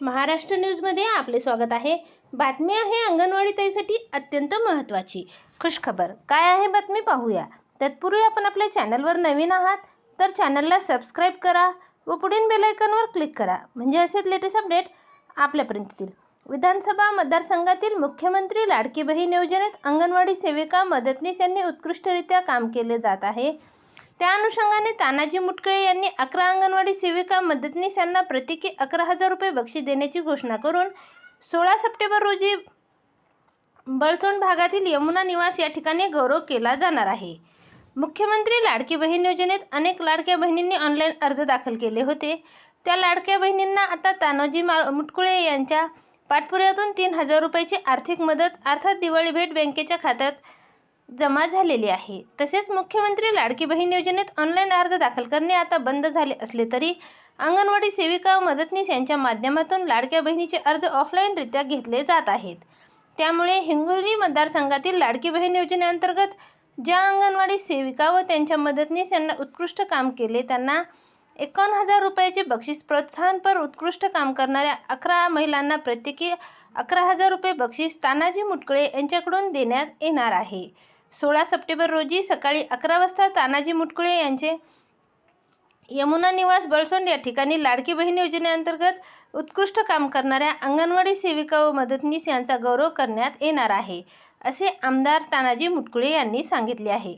महाराष्ट्र न्यूजमध्ये आपले स्वागत आहे. बातमी आहे अंगणवाडी ताईसाठी अत्यंत महत्त्वाची. खुशखबर काय आहे बातमी पाहूया. तत्पूर्वी आपण आपल्या चॅनलवर नवीन आहात तर चॅनलला सबस्क्राईब करा व पुढील बेलायकनवर क्लिक करा. म्हणजे असेच लेटेस्ट अपडेट आपल्यापर्यंत येतील. विधानसभा मतदारसंघातील मुख्यमंत्री लाडकी बहीण योजनेत अंगणवाडी सेविका मदतनीस यांनी उत्कृष्टरित्या काम केले जात आहे. त्या अनुषंगाने तानाजी मुटकळे यांनी अकरा अंगणवाडी सेविका मदतनीस यांना प्रत्येकी अकरा हजार रुपये बक्षीस देण्याची घोषणा करून सोळा सप्टेंबर रोजी बळसोंड भागातील यमुना निवास या ठिकाणी गौरव केला जाणार आहे. मुख्यमंत्री लाडकी बहीण योजनेत अनेक लाडक्या बहिणींनी ऑनलाईन अर्ज दाखल केले होते. त्या लाडक्या बहिणींना आता तानोजी मा मुटकुळे यांच्या पाठपुऱ्यातून तीन हजार रुपयाची आर्थिक मदत अर्थात दिवाळी भेट बँकेच्या खात्यात जमा झालेली आहे. तसेच मुख्यमंत्री लाडकी बहीण योजनेत ऑनलाईन अर्ज दाखल करणे आता बंद झाले असले तरी अंगणवाडी सेविका व मदतनीस यांच्या माध्यमातून लाडक्या बहिणीचे अर्ज ऑफलाईनरित्या घेतले जात आहेत. त्यामुळे हिंगोली मतदारसंघातील लाडकी बहीण योजनेअंतर्गत ज्या अंगणवाडी सेविका व त्यांच्या मदतनीस यांना उत्कृष्ट काम केले त्यांना एकावन्न हजार रुपयाचे बक्षीस प्रोत्साहनपर उत्कृष्ट काम करणाऱ्या अकरा महिलांना प्रत्येकी अकरा हजार रुपये बक्षीस तानाजी मुटकळे यांच्याकडून देण्यात येणार आहे. सोळा सप्टेंबर रोजी सकाळी अकरा वाजता तानाजी मुटकुळे यांचे यमुना निवास बळसोंड या ठिकाणी लाडकी बहीण योजनेअंतर्गत उत्कृष्ट काम करणाऱ्या अंगणवाडी सेविका व मदतनीस यांचा गौरव करण्यात येणार आहे असे आमदार तानाजी मुटकुळे यांनी सांगितले आहे.